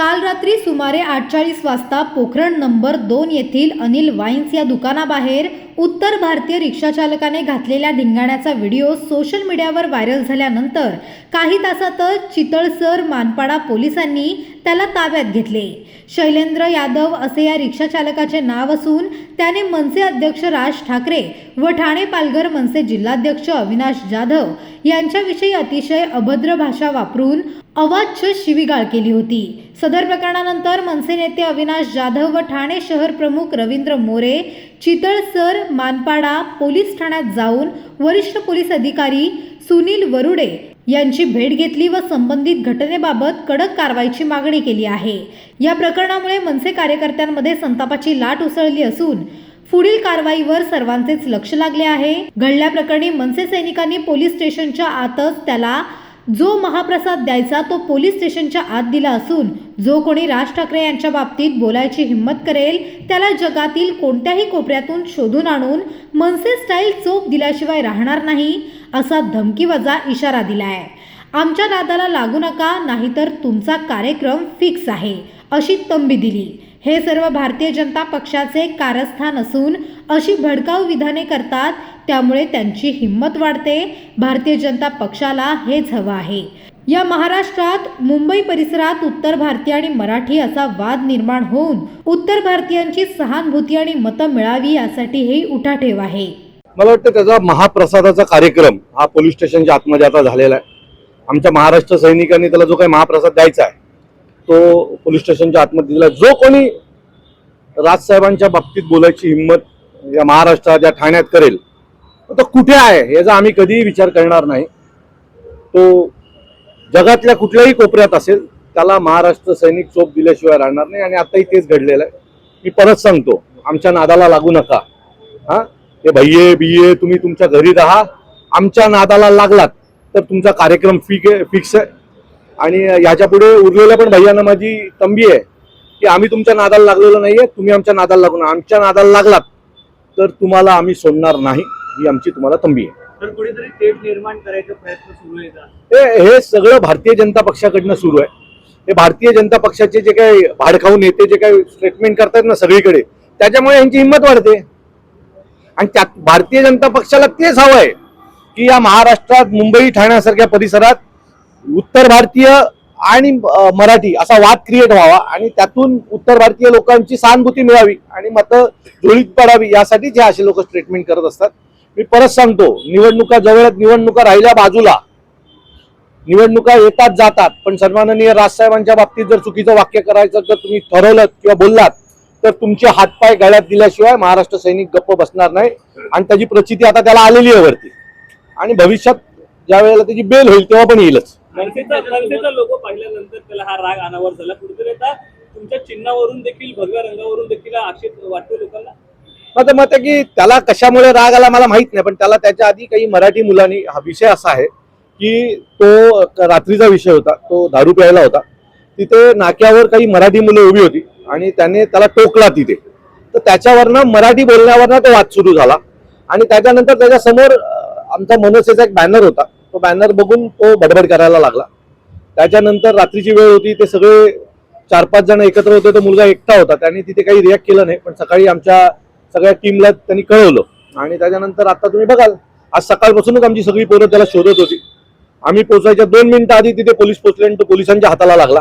काल रात्री सुमारे आठचाळीस वाजता पोखरण नंबर दोन येथील अनिल वाईन्स या दुकानाबाहेर उत्तर भारतीय रिक्षाचालकाने घातलेल्या धिंगाण्याचा व्हिडिओ सोशल मीडियावर व्हायरल झाल्यानंतर काही तासातच चितळसर मानपाडा पोलिसांनी त्याला ताब्यात घेतले. शैलेंद्र यादव असे या रिक्षाचालकाचे नाव असून त्याने मनसे अध्यक्ष राज ठाकरे व ठाणे पालघर मनसे जिल्हाध्यक्ष अविनाश जाधव यांच्याविषयी अतिशय अभद्र भाषा वापरून अवाच्य शिवीगाळ केली होती. सदर प्रकरणानंतर मनसे नेते अविनाश जाधव व ठाणे शहर प्रमुख रवींद्र मोरे चितळसर मानपाडा पोलीस ठाण्यात जाऊन वरिष्ठ पोलीस अधिकारी सुनील वरुडे यांची भेट घेतली व संबंधित घटनेबाबत कडक कारवाईची मागणी केली आहे. या प्रकरणामुळे मनसे कार्यकर्त्यांमध्ये संतापाची लाट उसळली असून पुढील कारवाईवर सर्वांचेच लक्ष लागले आहे. घडल्या प्रकरणी मनसे सैनिकांनी पोलीस स्टेशनच्या आतच त्याला जो महाप्रसाद द्यायचा तो पोलीस स्टेशनच्या आत दिला असून जो कोणी राज ठाकरे यांच्या बाबतीत बोलायची हिंमत करेल त्याला जगातील कोणत्याही कोपऱ्यातून शोधून आणून मनसे स्टाईल चोप दिल्याशिवाय राहणार नाही असा धमकीवजा इशारा दिलाय. आमच्या नादाला लागू नका नाहीतर तुमचा कार्यक्रम फिक्स आहे अशी तंबी दिली. हे सर्व भारतीय जनता पक्षाचे कारस्थान असून अशी भडकाऊ विधाने करतात त्यामुळे त्यांची हिंमत वाढते. भारतीय जनता पक्षाला हेच हवं आहे. या महाराष्ट्रात मुंबई परिसरात उत्तर भारतीय आणि मराठी असा वाद निर्माण होऊन उत्तर भारतीयांची सहानुभूती आणि मतं मिळावी यासाठी हे उठाठेव आहे. मला वाटतं त्याचा महाप्रसादाचा कार्यक्रम हा पोलीस स्टेशनच्या आत्मजाता झालेला आहे. आमच्या महाराष्ट्र सैनिकांनी त्याला जो काही महाप्रसाद द्यायचा आहे तो पोलीस स्टेशनच्या आतमध्ये दिला. जो कोणी राजसाहेबांच्या बाबतीत बोलायची हिंमत या महाराष्ट्रात या ठाण्यात करेल तो कुठे आहे याचा आम्ही कधीही विचार करणार नाही. तो जगातल्या कुठल्याही कोपऱ्यात असेल त्याला महाराष्ट्र सैनिक चोप दिल्याशिवाय राहणार नाही आणि आताही तेच घडलेलं आहे. मी परत सांगतो आमच्या नादाला लागू नका. हा? ते भैये बिये तुम्ही तुमच्या घरी राहा. आमच्या नादाला लागलात तर तुमचा कार्यक्रम फिक फिक्स आहे. आणि याच्यापुढे उरलेल्या पण भैयांना माझी तंबी आहे. की आम्ही तुमच्या नादाला लागलेलो नाहीये तुम्ही आमच्या नादाला लागू आमच्या नादाला लागलात तर तुम्हाला आम्ही सोडणार नाही. ही आमची तुम्हाला तंबी आहे. तर कुठेतरी तेढ निर्माण करायचा प्रयत्न सुरू आहे का? हे हे सगळं भारतीय जनता पक्षाकडनं सुरू आहे. हे भारतीय जनता पक्षाचे जे काही भाडखाऊ नेते जे काही स्टेटमेंट करतात ना सगळीकडे त्याच्यामुळे यांची हिंमत वाढते. आणि त्यात भारतीय जनता पक्षाला तेच हवं आहे की या महाराष्ट्रात मुंबई ठाण्यासारख्या परिसरात उत्तर भारतीय आणि मराठी असा वाद क्रिएट व्हावा आणि त्यातून उत्तर भारतीय लोकांची सहानुभूती मिळावी आणि मतं जुळीत पडावी यासाठी जे असे लोक स्टेटमेंट करत असतात. मी परत सांगतो निवडणुका जवळच निवडणुका राहिल्या बाजूला. निवडणुका येतात जातात. पण सन्माननीय राजसाहेबांच्या बाबतीत जर चुकीचं वाक्य करायचं जर तुम्ही ठरवलं किंवा बोललात तर तुमचे हातपाय गळ्यात दिल्याशिवाय महाराष्ट्र सैनिक गप्प बसणार नाही आणि त्याची प्रचिती आता त्याला आलेली आहे वरती. आणि भविष्यात ज्या वेळेला त्याची बेल होईल तेव्हा पण येईलच. मनसेचा मनसेचा लोगो पाहिल्यानंतर त्याला हा राग अनावर झाला. कुठेतरी आता तुमच्या चिन्हावरून देखील भगव्या रंगावरून देखील आक्षेप वाटतो लोकांना? माझं मत आहे की त्याला कशामुळे राग आला मला माहीत नाही पण त्याला त्याच्या आधी काही मराठी मुलांनी हा विषय असा आहे की तो रात्रीचा विषय होता तो दारू प्यायला होता. तिथे नाक्यावर काही मराठी मुलं उभी होती आणि त्याने त्याला टोकला तिथे. तर त्याच्यावरनं मराठी बोलण्यावरनं तो वाद सुरू झाला. आणि त्याच्यानंतर त्याच्यासमोर आमचा मनसेचा एक बॅनर होता. तो बॅनर बघून तो बडबड करायला लागला. त्याच्यानंतर रात्रीची वेळ होती ते सगळे चार पाच जण एकत्र होते तो मुलगा एकटा होता. त्याने तिथे काही रिॲक्ट केलं नाही पण सकाळी आमच्या सगळ्या टीमला त्यांनी कळवलं. आणि त्याच्यानंतर आता तुम्ही बघाल आज सकाळपासूनच आमची सगळी पोरं त्याला शोधत होती. आम्ही पोचायच्या दोन मिनिटं आधी तिथे पोलीस पोहोचले आणि तो पोलिसांच्या हाताला लागला.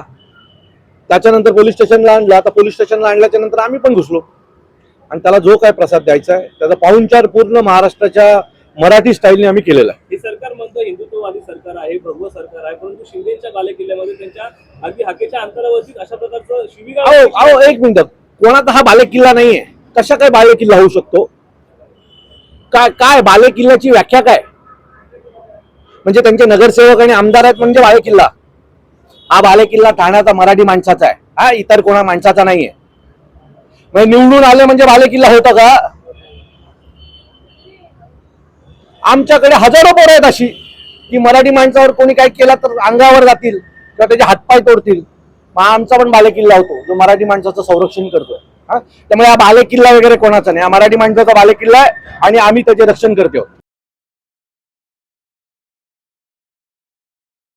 त्याच्यानंतर पोलीस स्टेशनला आणला आता पोलीस स्टेशनला आणल्याच्या नंतर आम्ही पण घुसलो. आणि त्याला जो काय प्रसाद द्यायचा आहे त्याचा पाहुणचार पूर्ण महाराष्ट्राच्या मराठी स्टाईलने आम्ही केलेला आहे. म्हणतं हिंदुत्ववादी सरकार आहे भगव सरकार आहे परंतु शिंदेच्या बालेकिल्ल्यामध्ये त्यांच्या अगदी हाकेच्या अंतरावरती अशा प्रकारचं अहो अहो एक मिनिट. कोणाचा हा बालेकिल्ला नाहीये? कशा काय बालेकिल्ला होऊ शकतो? काय काय बालेकिल्ल्याची व्याख्या काय? म्हणजे त्यांचे नगरसेवक आणि आमदार आहेत म्हणजे बालेकिल्ला. हा बालेकिल्ला ठाण्याचा मराठी माणसाचा आहे. हा इतर कोणा माणसाचा नाहीये. म्हणजे निवडून आले म्हणजे बालेकिल्ला होता का? आमच्याकडे हजारो पोरं आहेत अशी. की मराठी माणसावर कोणी काय केला तर अंगावर जातील किंवा त्याचे हातपाय तोडतील. मग आमचा पण बालेकिल्ला होतो जो मराठी माणसाचं संरक्षण करतोय. हा? त्यामुळे हा बालेकिल्ला वगैरे कोणाचा नाही. हा मराठी माणसाचा बालेकिल्ला आहे आणि आम्ही त्याचे रक्षण करतो